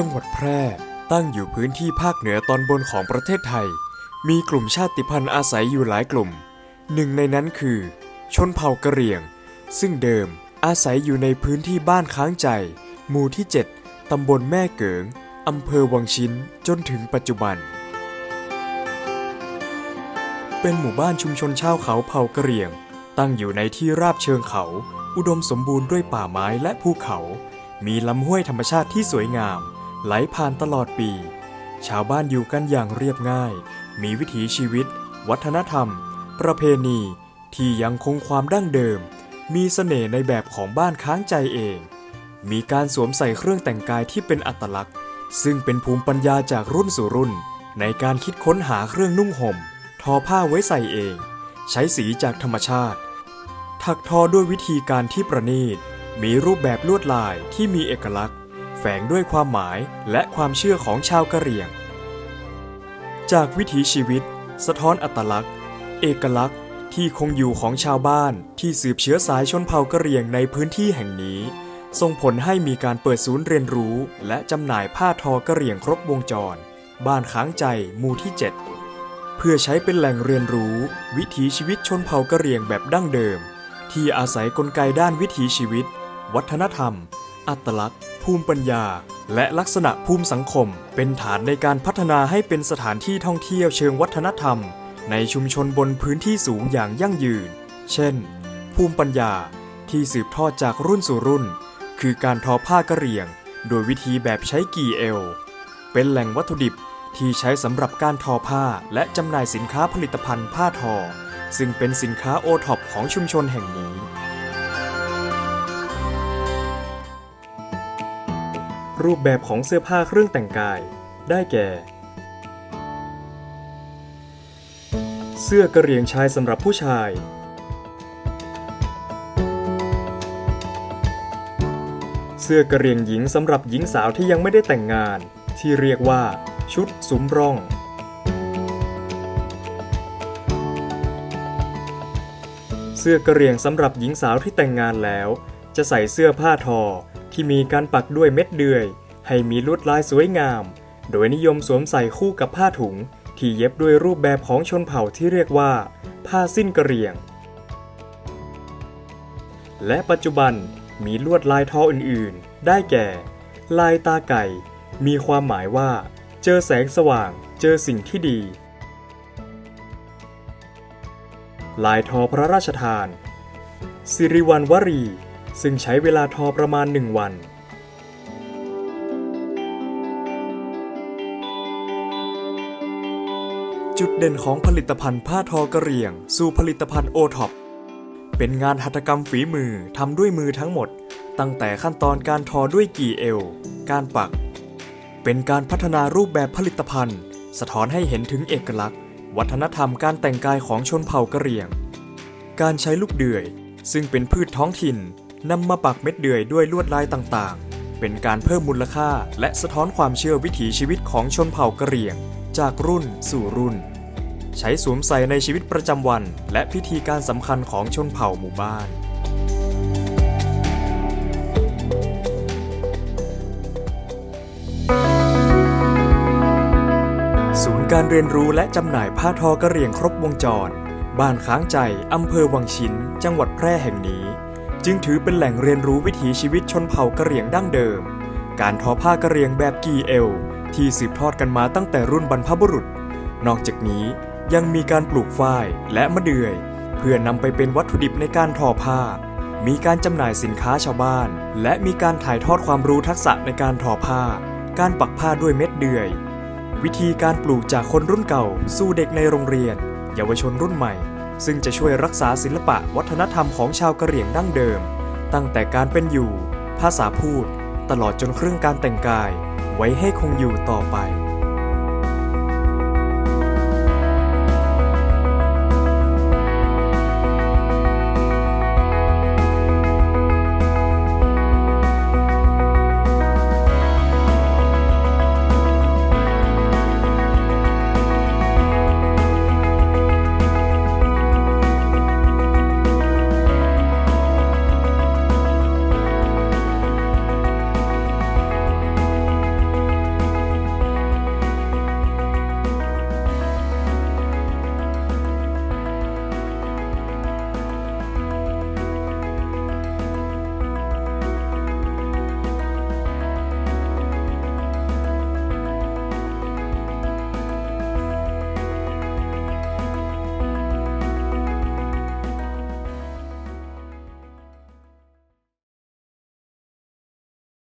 จังหวัดแพร่ตั้งอยู่พื้นที่ภาคเหนือตอนบนของประเทศไทย มีกลุ่มชาติพันธุ์อาศัยอยู่หลายกลุ่ม หนึ่งในนั้นคือ ชนเผ่ากะเหรี่ยง ซึ่งเดิมอาศัยอยู่ในพื้นที่บ้านค้างใจ หมู่ที่ 7 ตำบลแม่เกิง อำเภอวังชิ้น จนถึงปัจจุบัน เป็นหมู่บ้านชุมชนชาวเขาเผ่ากะเหรี่ยง ตั้งอยู่ในที่ราบเชิงเขา อุดมสมบูรณ์ด้วยป่าไม้และภูเขา มีลำห้วยธรรมชาติที่สวยงาม ไหลผ่านตลอดปี ชาวบ้านอยู่กันอย่างเรียบง่าย มีวิถีชีวิต วัฒนธรรม ประเพณีที่ยังคงความดั้งเดิม มีเสน่ห์ในแบบของบ้านค้างใจเอง มีการสวมใส่เครื่องแต่งกายที่เป็นอัตลักษณ์ ซึ่งเป็นภูมิปัญญาจากรุ่นสู่รุ่น ในการคิดค้นหาเครื่องนุ่งห่ม ทอผ้าไว้ใส่เอง ใช้สีจากธรรมชาติ ถักทอด้วยวิธีการที่ประณีต มีรูปแบบลวดลายที่มีเอกลักษณ์ แฝงด้วยความหมายและความเชื่อของชาวกะเหรี่ยง จากวิถีชีวิต สะท้อนอัตลักษณ์ เอกลักษณ์ที่คงอยู่ของชาวบ้านที่สืบเชื้อสายชนเผ่ากะเหรี่ยงในพื้นที่แห่งนี้ ส่งผลให้มีการเปิดศูนย์เรียนรู้ และจำหน่ายผ้าทอกะเหรี่ยงครบวงจร บ้านค้างใจหมู่ที่ 7 เพื่อใช้เป็นแหล่งเรียนรู้ วิถีชีวิตชนเผ่ากะเหรี่ยงแบบดั้งเดิม ที่อาศัยกลไกด้านวิถีชีวิต วัฒนธรรม อัตลักษณ์ ภูมิปัญญา และลักษณะภูมิสังคม เป็นฐานในการพัฒนาให้เป็นสถานที่ท่องเที่ยวเชิงวัฒนธรรม ในชุมชนบนพื้นที่สูงอย่างยั่งยืน เช่น ภูมิปัญญาที่สืบทอดจากรุ่นสู่รุ่น คือการทอผ้ากระเหรี่ยง โดยวิธีแบบใช้กี่เอว เป็นแหล่งวัตถุดิบที่ใช้สำหรับการทอผ้าและจำหน่ายสินค้าผลิตภัณฑ์ผ้าทอ ซึ่งเป็นสินค้าโอท็อปของชุมชนแห่งนี้ รูปแบบของเสื้อผ้าเครื่องแต่งกาย ได้แก่ เสื้อกระเหรี่ยงชายสำหรับผู้ชาย เสื้อกระเหรี่ยงหญิงสำหรับหญิงสาวที่ยังไม่ได้แต่งงาน ที่เรียกว่า ชุดสุมร่องเสื้อกระเหรี่ยงสำหรับหญิงสาวที่แต่งงานแล้ว จะใส่เสื้อผ้าทอ ที่มีการปักด้วยเม็ดเดือย ให้มีลวดลายสวยงาม โดยนิยมสวมใส่คู่กับผ้าถุง ที่เย็บด้วยรูปแบบของชนเผ่าที่เรียกว่า ผ้าสิ้นกระเหรี่ยง และปัจจุบันมีลวดลายทออื่นๆ ได้แก่ ลายตาไก่ มีความหมายว่า เจอแสงสว่าง เจอสิ่งที่ดี ลายทอพระราชทานสิริวัณวรี ซึ่งใช้เวลาทอประมาณหนึ่งวัน จุดเด่นของผลิตภัณฑ์ผ้าทอกระเหรี่ยง สู่ผลิตภัณฑ์โอท็อปเป็นงานหัตถกรรมฝีมือทำด้วยมือทั้งหมด ตั้งแต่ขั้นตอนการทอด้วยกี่เอว การปัก เป็นการพัฒนารูปแบบผลิตภัณฑ์ สะท้อนให้เห็นถึงเอกลักษณ์ วัฒนธรรมการแต่งกายของชนเผ่ากะเหรี่ยง การใช้ลูกเดือย ซึ่งเป็นพืชท้องถิ่น นำมาปักเม็ดเดือยด้วยลวดลายต่างๆ เป็นการเพิ่มมูลค่าและสะท้อนความเชื่อวิถีชีวิตของชนเผ่ากะเหรี่ยง จากรุ่นสู่รุ่น ใช้สวมใส่ในชีวิตประจำวัน และพิธีการสำคัญของชนเผ่าหมู่บ้านศูนย์การเรียนรู้และจำหน่ายผ้าทอกระเหรี่ยงครบวงจร บ้านค้างใจ อำเภอวังชินจังหวัดแพร่แห่งนี้ จึงถือเป็นแหล่งเรียนรู้วิถีชีวิตชนเผ่ากะเหรี่ยงดั้งเดิม การทอผ้ากะเหรี่ยงแบบกีเอล ที่สืบทอดกันมาตั้งแต่รุ่นบรรพบุรุษ นอกจากนี้ยังมีการปลูกฝ้ายและมะเดื่อย เพื่อนำไปเป็นวัตถุดิบในการทอผ้า มีการจำหน่ายสินค้าชาวบ้าน และมีการถ่ายทอดความรู้ทักษะในการทอผ้า การปักผ้าด้วยเม็ดเดื่อย วิธีการปลูกจากคนรุ่นเก่า สู่เด็กในโรงเรียน เยาวชนรุ่นใหม่ ซึ่งจะช่วยรักษาศิลปะวัฒนธรรมของชาวกะเหรี่ยงดั้งเดิม ตั้งแต่การเป็นอยู่ ภาษาพูด ตลอดจนเครื่องการแต่งกาย ไว้ให้คงอยู่ต่อไป